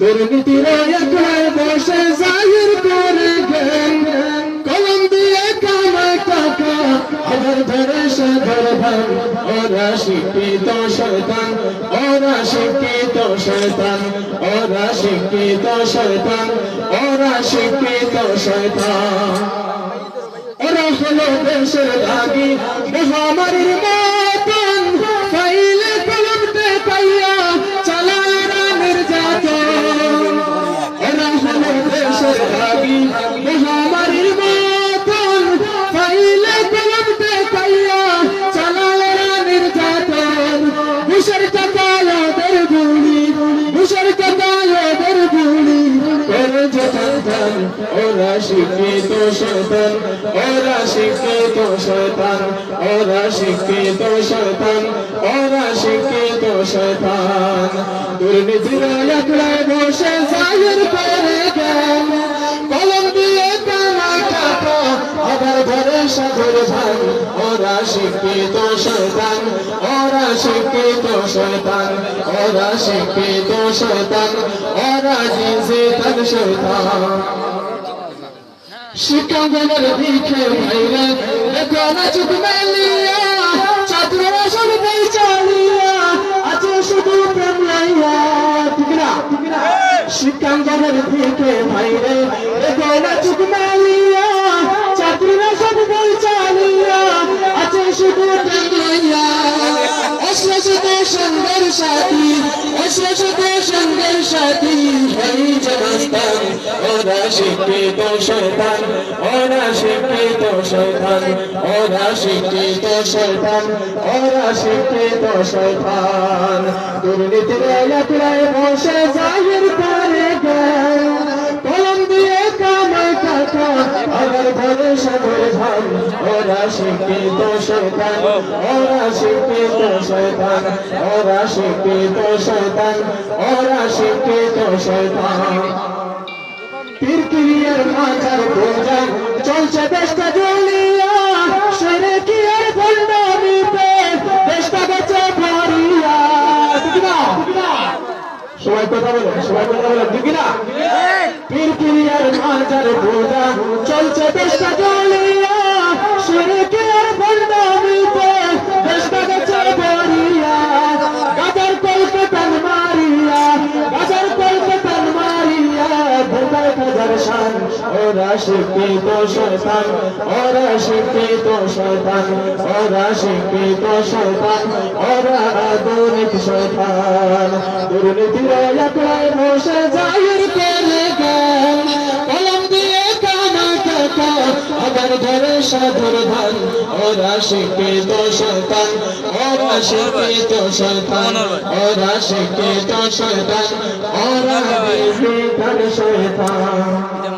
দুর্নীতির একলাই বসে জাহির করে কলম দিয়ে কামায় টাকা আবার ধরে সে ধরবান ওরা শিক্ষিত শয়তান ওরা শিক্ষিত শয়তান ওরা শিক্ষিত শয়তান ওরা শিক্ষিত শয়তান ওরা হলো দেশের দাগি মহামারীর মতন ঘুষের টাকায় ওদের গুলি। ঘুষের টাকায় ওদের গুলি। করে যতন ওরা শিক্ষিত শয়তান। ওরা শিক্ষিত শয়তান, ওরা শিক্ষিত শয়তান। ওরা শিক্ষিত শয়তান। দুর্নীতির বসে ধরে সাগর ভান ওরা শিক্ষিত শয়তান, ওরা শিক্ষিত শয়তান, ওরা শিক্ষিত শয়তান, ওরা জিজে তার শয়তান। শিক্ষাঙ্গনের দিকে ভাইরে, দেখো না চুপ শিক্ষাঙ্গনের দিকে ভাইরে, দেখো অশ্লেষিত সুন্দর সাথী হই জনস্থান। ওরা শিক্ষিত শয়তান ওরা শিক্ষিত শয়তান ওরা শিক্ষিত শয়তান ওরা শিক্ষিত শয়তান দুর্নীতির একলাই বসে জাহির ধরে সাগর ধান ওরা শিক্ষিত শয়তান ওরা শিক্ষিত শয়তান ওরা শিক্ষিত শয়তান ওরা শিক্ষিত শয়তান পীরকিরিয়ার মাঝার পূজা চলছে দেশটা জ্বলিয়া সেরে কি আর ভণ্ডামিতে দেশটা বেঁচে ভরিয়া। সবাই কথা বলো সবাই কথা বলো ঠিক না? পীরকিরিয়ার মাঝার পূজা শান, ওরা শিক্ষিত শয়তান, ওরা শিক্ষিত শয়তান, ওরা শিক্ষিত শয়তান, ওরা আধুনিক শয়তান। দুর্নীতির একলাই বসে জাহির ধরে সাধুর ধান, ওরা শিক্ষিত শয়তান, ওরা শিক্ষিত শয়তান, ওরা শিক্ষিত শয়তান, ওরা বিজিত শয়তান।